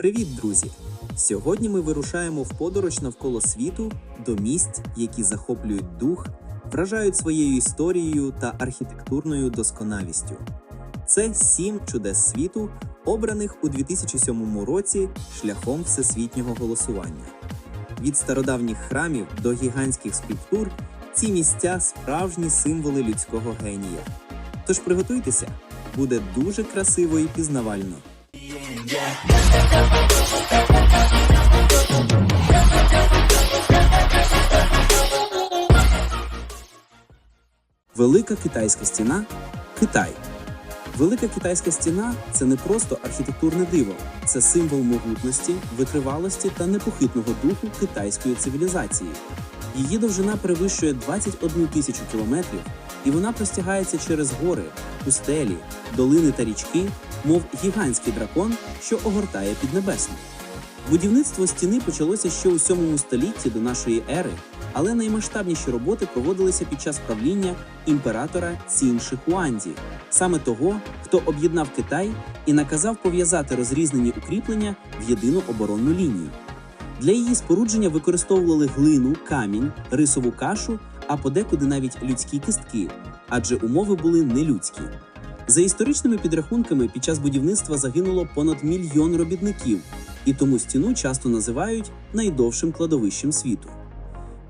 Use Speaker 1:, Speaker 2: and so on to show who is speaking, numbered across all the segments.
Speaker 1: Привіт, друзі! Сьогодні ми вирушаємо в подорож навколо світу до місць, які захоплюють дух, вражають своєю історією та архітектурною досконалістю. Це сім чудес світу, обраних у 2007 році шляхом всесвітнього голосування. Від стародавніх храмів до гігантських скульптур ці місця справжні символи людського генія. Тож приготуйтеся, буде дуже красиво і пізнавально. Велика китайська стіна Китай. Велика китайська стіна це не просто архітектурне диво, це символ могутності, витривалості та непохитного духу китайської цивілізації. Її довжина перевищує 21 тисячу кілометрів, і вона простягається через гори, пустелі, долини та річки, мов гігантський дракон, що огортає Піднебесну. Будівництво стіни почалося ще у 7 столітті до нашої ери, але наймасштабніші роботи проводилися під час правління імператора Цін Шихуанзі, саме того, хто об'єднав Китай і наказав пов'язати розрізнені укріплення в єдину оборонну лінію. Для її спорудження використовували глину, камінь, рисову кашу, а подекуди навіть людські кістки, адже умови були нелюдські. За історичними підрахунками, під час будівництва загинуло понад мільйон робітників, і тому стіну часто називають найдовшим кладовищем світу.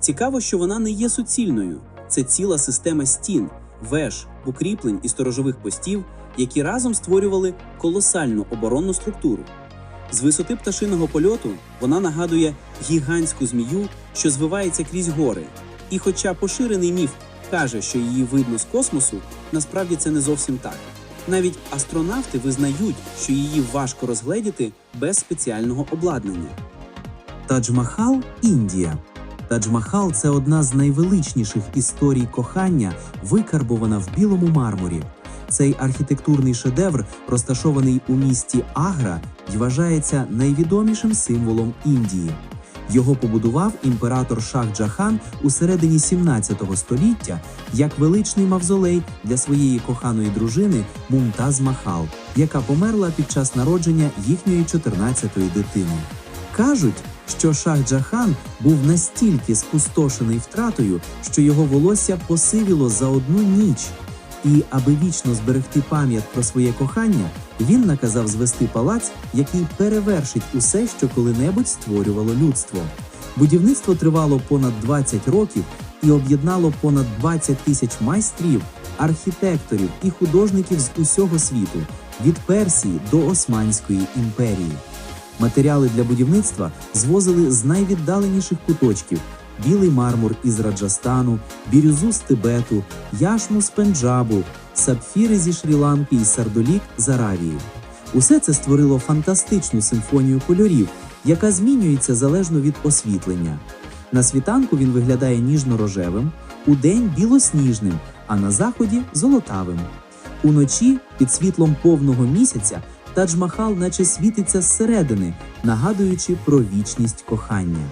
Speaker 1: Цікаво, що вона не є суцільною. Це ціла система стін, веж, укріплень і сторожових постів, які разом створювали колосальну оборонну структуру. З висоти пташиного польоту вона нагадує гігантську змію, що звивається крізь гори. І хоча поширений міф каже, що її видно з космосу, насправді це не зовсім так. Навіть астронавти визнають, що її важко розгледіти без спеціального обладнання. Тадж-Махал – Індія. Тадж-Махал – це одна з найвеличніших історій кохання, викарбована в білому мармурі. Цей архітектурний шедевр, розташований у місті Агра, й вважається найвідомішим символом Індії. Його побудував імператор Шах Джахан у середині 17 століття як величний мавзолей для своєї коханої дружини Мумтаз Махал, яка померла під час народження їхньої 14-ї дитини. Кажуть, що Шах Джахан був настільки спустошений втратою, що його волосся посивіло за одну ніч. І аби вічно зберегти пам'ять про своє кохання, він наказав звести палац, який перевершить усе, що коли-небудь створювало людство. Будівництво тривало понад 20 років і об'єднало понад 20 тисяч майстрів, архітекторів і художників з усього світу від Персії до Османської імперії. Матеріали для будівництва звозили з найвіддаленіших куточків: білий мармур із Раджастану, бірюзу з Тибету, яшму з Пенджабу, сапфіри зі Шрі-Ланки і сардолік з Аравії. Усе це створило фантастичну симфонію кольорів, яка змінюється залежно від освітлення. На світанку він виглядає ніжно-рожевим, удень білосніжним, а на заході золотавим. Уночі під світлом повного місяця Тадж-Махал наче світиться зсередини, нагадуючи про вічність кохання.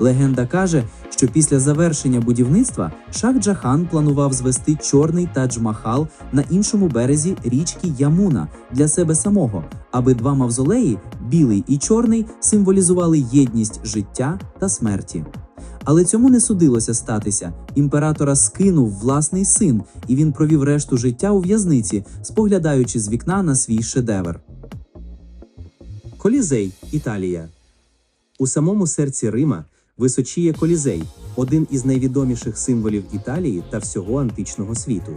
Speaker 1: Легенда каже, що після завершення будівництва Шах Джахан планував звести чорний Тадж-Махал на іншому березі річки Ямуна для себе самого, аби два мавзолеї, білий і чорний, символізували єдність життя та смерті. Але цьому не судилося статися. Імператора скинув власний син, і він провів решту життя у в'язниці, споглядаючи з вікна на свій шедевр. Колізей, Італія. У самому серці Рима височіє Колізей, один із найвідоміших символів Італії та всього античного світу.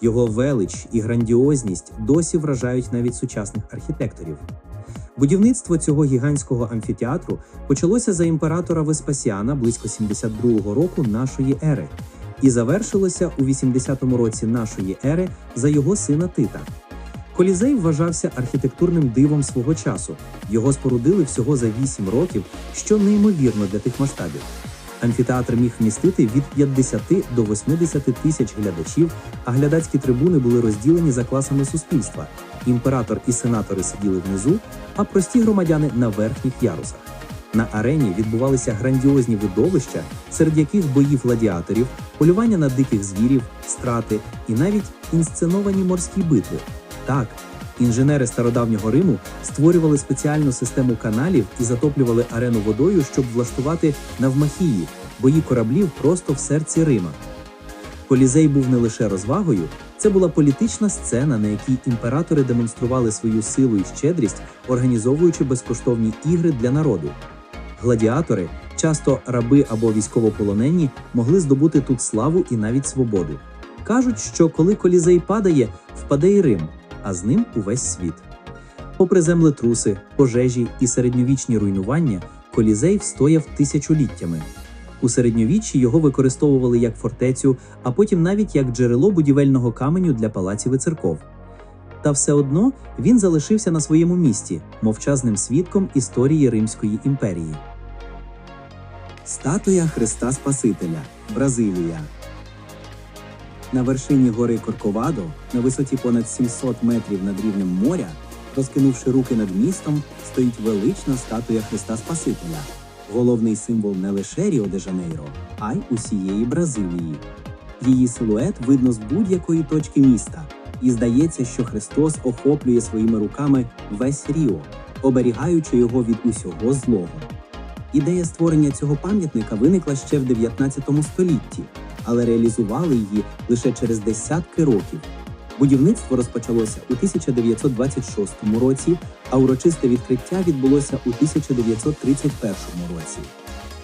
Speaker 1: Його велич і грандіозність досі вражають навіть сучасних архітекторів. Будівництво цього гігантського амфітеатру почалося за імператора Веспасіана близько 72-го року нашої ери і завершилося у 80-му році нашої ери за його сина Тита. Колізей вважався архітектурним дивом свого часу. Його спорудили всього за 8 років, що неймовірно для тих масштабів. Амфітеатр міг вмістити від 50 до 80 тисяч глядачів, а глядацькі трибуни були розділені за класами суспільства. Імператор і сенатори сиділи внизу, а прості громадяни на верхніх ярусах. На арені відбувалися грандіозні видовища, серед яких бої гладіаторів, полювання на диких звірів, страти і навіть інсценовані морські битви. Так,
Speaker 2: Інженери стародавнього Риму створювали спеціальну систему каналів і затоплювали арену водою, щоб влаштувати навмахії, бої кораблів просто в серці Рима. Колізей був не лише розвагою, це була політична сцена, на якій імператори демонстрували свою силу і щедрість, організовуючи безкоштовні ігри для народу. Гладіатори, часто раби або військовополонені, могли здобути тут славу і навіть свободу. Кажуть, що коли колізей падає, впаде і Рим, а з ним увесь світ. Попри землетруси, пожежі і середньовічні руйнування, колізей встояв тисячоліттями. У середньовіччі його використовували як фортецю, а потім навіть як джерело будівельного каменю для палаців і церков. Та все одно він залишився на своєму місці, мовчазним свідком історії Римської імперії.
Speaker 1: Статуя Христа Спасителя, Бразилія. На вершині гори Корковадо, на висоті понад 700 метрів над рівнем моря, розкинувши руки над містом, стоїть велична статуя Христа Спасителя, головний символ не лише Ріо де Жанейро, а й усієї Бразилії. Її силует видно з будь-якої точки міста, і здається, що Христос охоплює своїми руками весь Ріо, оберігаючи його від усього злого. Ідея створення цього пам'ятника виникла ще в 19 столітті, але реалізували її лише через десятки років. Будівництво розпочалося у 1926 році, а урочисте відкриття відбулося у 1931 році.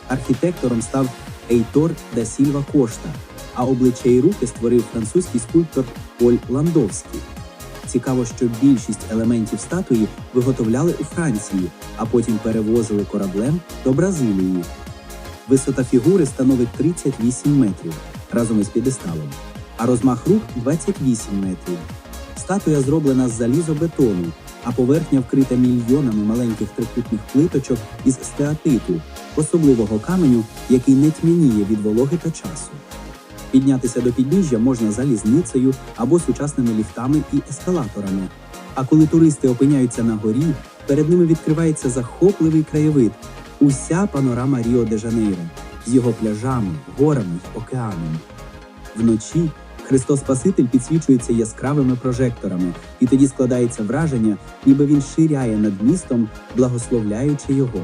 Speaker 1: Архітектором став Ейтор да Сільва Кошта, а обличчя і руки створив французький скульптор Поль Ландовський. Цікаво, що більшість елементів статуї виготовляли у Франції, а потім перевозили кораблем до Бразилії. Висота фігури становить 38 метрів разом із п'єдесталом, а розмах рук 28 метрів. Статуя зроблена з залізобетону, а поверхня вкрита мільйонами маленьких трикутних плиточок із стеатиту, особливого каменю, який не тьмяніє від вологи та часу. Піднятися до підніжжя можна залізницею або сучасними ліфтами і ескалаторами. А коли туристи опиняються на горі, перед ними відкривається захопливий краєвид, уся панорама Ріо де Жанейро з його пляжами, горами й океаном. Вночі Христос Спаситель підсвічується яскравими прожекторами, і тоді складається враження, ніби він ширяє над містом, благословляючи його.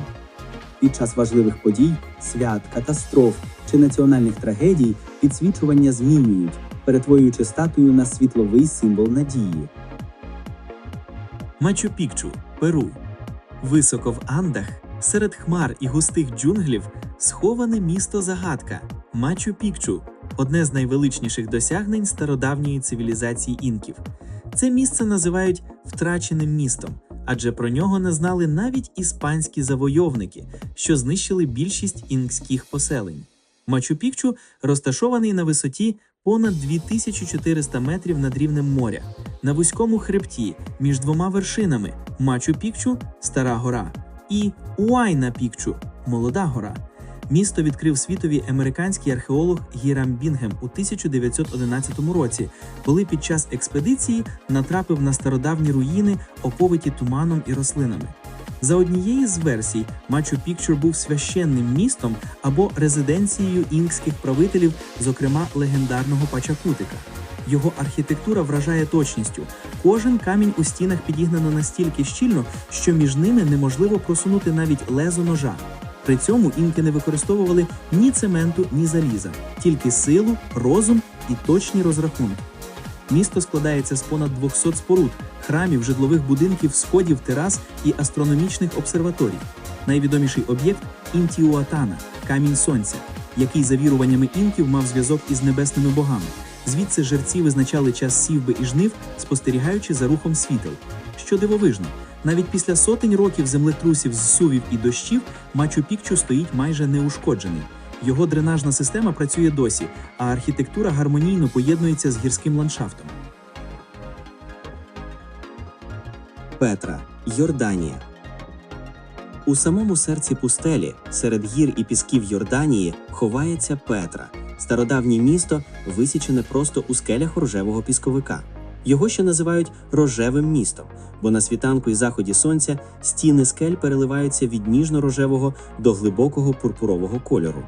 Speaker 1: Під час важливих подій, свят, катастроф чи національних трагедій підсвічування змінюють, перетворюючи статую на світловий символ надії.
Speaker 3: Мачу-Пікчу, Перу. Високо в Андах, серед хмар і густих джунглів, сховане місто загадка Мачу-Пікчу одне з найвеличніших досягнень стародавньої цивілізації інків. Це місце називають втраченим містом, адже про нього не знали навіть іспанські завойовники, що знищили більшість інкських поселень. Мачу-Пікчу розташований на висоті понад 2400 метрів над рівнем моря, на вузькому хребті між двома вершинами Мачу-Пікчу Стара гора і Уайна-Пікчу Молода гора. Місто відкрив світові американський археолог Гірам Бінгем у 1911 році, коли під час експедиції натрапив на стародавні руїни, оповиті туманом і рослинами. За однією з версій, Мачу-Пікчу був священним містом або резиденцією інкських правителів, зокрема легендарного Пачакутика. Його архітектура вражає точністю. Кожен камінь у стінах підігнано настільки щільно, що між ними неможливо просунути навіть лезо ножа. При цьому інки не використовували ні цементу, ні заліза, тільки силу, розум і точні розрахунки. Місто складається з понад 200 споруд, храмів, житлових будинків, сходів, терас і астрономічних обсерваторій. Найвідоміший об'єкт Інтіуатана камінь сонця, який за віруваннями інків мав зв'язок із небесними богами. Звідси жерці визначали час сівби і жнив, спостерігаючи за рухом світел. Що дивовижно, навіть після сотень років землетрусів, зсувів і дощів Мачу-Пікчу стоїть майже неушкоджений. Його дренажна система працює досі, а архітектура гармонійно поєднується з гірським ландшафтом.
Speaker 1: Петра, Йорданія. У самому серці пустелі, серед гір і пісків Йорданії, ховається Петра, стародавнє місто, висічене просто у скелях рожевого пісковика. Його ще називають рожевим містом, бо на світанку і заході сонця стіни скель переливаються від ніжно-рожевого до глибокого пурпурового кольору.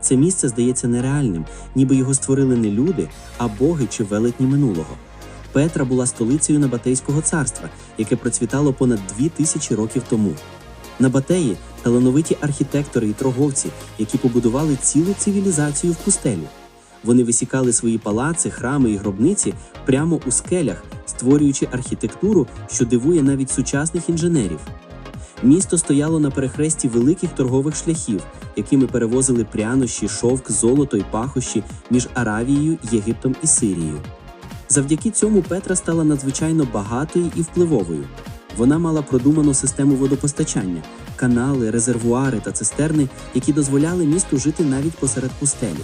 Speaker 1: Це місце здається нереальним, ніби його створили не люди, а боги чи велетні минулого. Петра була столицею Набатейського царства, яке процвітало понад дві тисячі років тому. Набатеї талановиті архітектори і торговці, які побудували цілу цивілізацію в пустелі. Вони висікали свої палаци, храми і гробниці прямо у скелях, створюючи архітектуру, що дивує навіть сучасних інженерів. Місто стояло на перехресті великих торгових шляхів, якими перевозили прянощі, шовк, золото й пахощі між Аравією, Єгиптом і Сирією. Завдяки цьому Петра стала надзвичайно багатою і впливовою. Вона мала продуману систему водопостачання, канали, резервуари та цистерни, які дозволяли місту жити навіть посеред пустелі.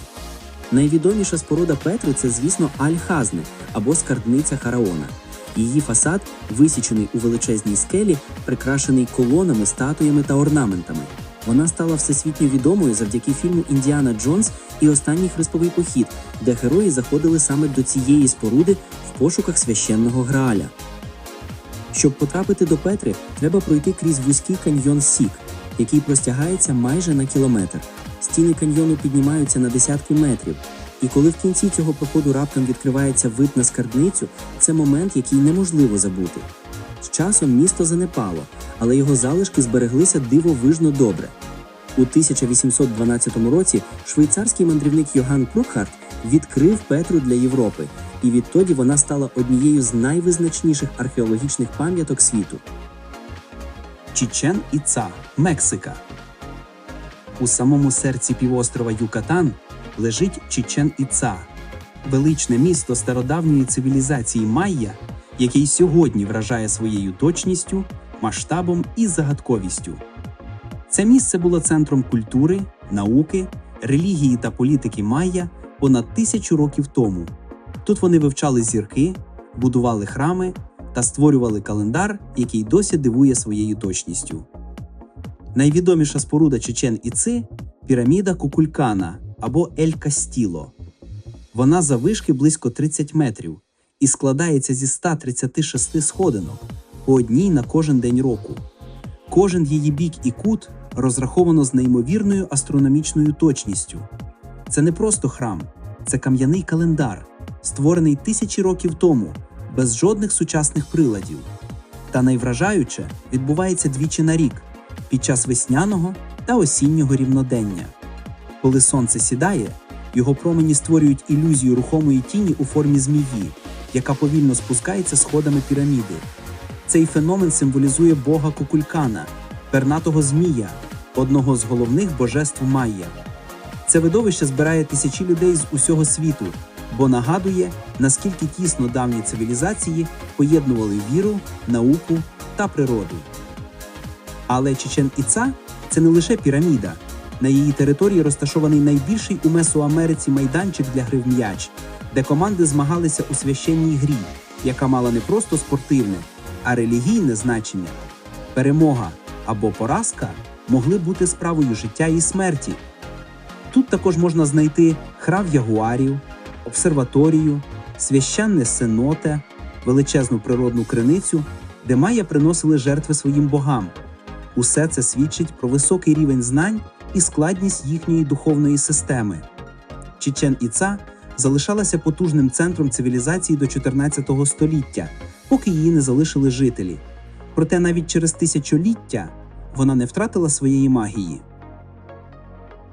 Speaker 1: Найвідоміша споруда Петри це, звісно, Аль-Хазне або скарбниця Хараона. Її фасад, висічений у величезній скелі, прикрашений колонами, статуями та орнаментами. Вона стала всесвітньо відомою завдяки фільму Індіана Джонс і Останній хрестовий похід, де герої заходили саме до цієї споруди в пошуках священного Грааля. Щоб потрапити до Петри, треба пройти крізь вузький каньйон Сік, який простягається майже на кілометр. Стіни каньйону піднімаються на десятки метрів, і коли в кінці цього проходу раптом відкривається вид на скарбницю, це момент, який неможливо забути. З часом місто занепало, але його залишки збереглися дивовижно добре. У 1812 році швейцарський мандрівник Йоган Крукхарт відкрив Петру для Європи, і відтоді вона стала однією з найвизначніших археологічних пам'яток світу.
Speaker 3: Чічен Іца, Мексика. У самому серці півострова Юкатан лежить Чічен Іца, величне місто стародавньої цивілізації Майя, яке й сьогодні вражає своєю точністю, масштабом і загадковістю. Це місце було центром культури, науки, релігії та політики Майя понад тисячу років тому. Тут вони вивчали зірки, будували храми та створювали календар, який досі дивує своєю точністю. Найвідоміша споруда Чечен Іци піраміда Кукулькана або Ель Кастіло. Вона завишки близько 30 метрів і складається зі 136 сходинок по одній на кожен день року. Кожен її бік і кут розраховано з неймовірною астрономічною точністю. Це не просто храм, це кам'яний календар, створений тисячі років тому, без жодних сучасних приладів. Та найвражаюче відбувається двічі на рік під час весняного та осіннього рівнодення. Коли сонце сідає, його промені створюють ілюзію рухомої тіні у формі змії, яка повільно спускається сходами піраміди. Цей феномен символізує бога Кукулькана, пернатого змія, одного з головних божеств Майя. Це видовище збирає тисячі людей з усього світу, бо нагадує, наскільки тісно давні цивілізації поєднували віру, науку та природу. Але Чечен Іца це не лише піраміда. На її території розташований найбільший у Месоамериці майданчик для гри в м'яч, де команди змагалися у священній грі, яка мала не просто спортивне, а релігійне значення. Перемога або поразка могли бути справою життя і смерті. Тут також можна знайти храм ягуарів, обсерваторію, священне сеноте, величезну природну криницю, де майя приносили жертви своїм богам. Усе це свідчить про високий рівень знань і складність їхньої духовної системи. Чечен Іца залишалася потужним центром цивілізації до 14 століття, поки її не залишили жителі. Проте навіть через тисячоліття вона не втратила своєї магії.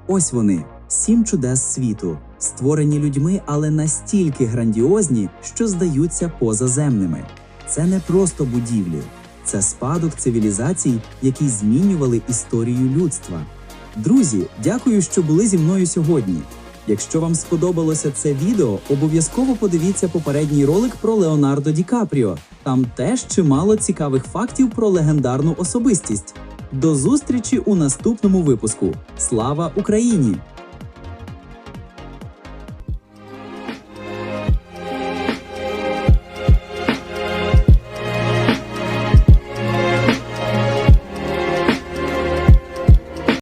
Speaker 2: Ось вони, сім чудес світу, створені людьми, але настільки грандіозні, що здаються позаземними. Це не просто будівлі, це спадок цивілізацій, які змінювали історію людства. Друзі, дякую, що були зі мною сьогодні. Якщо вам сподобалося це відео, обов'язково подивіться попередній ролик про Леонардо Ді Капріо. Там теж чимало цікавих фактів про легендарну особистість. До зустрічі у наступному випуску. Слава Україні!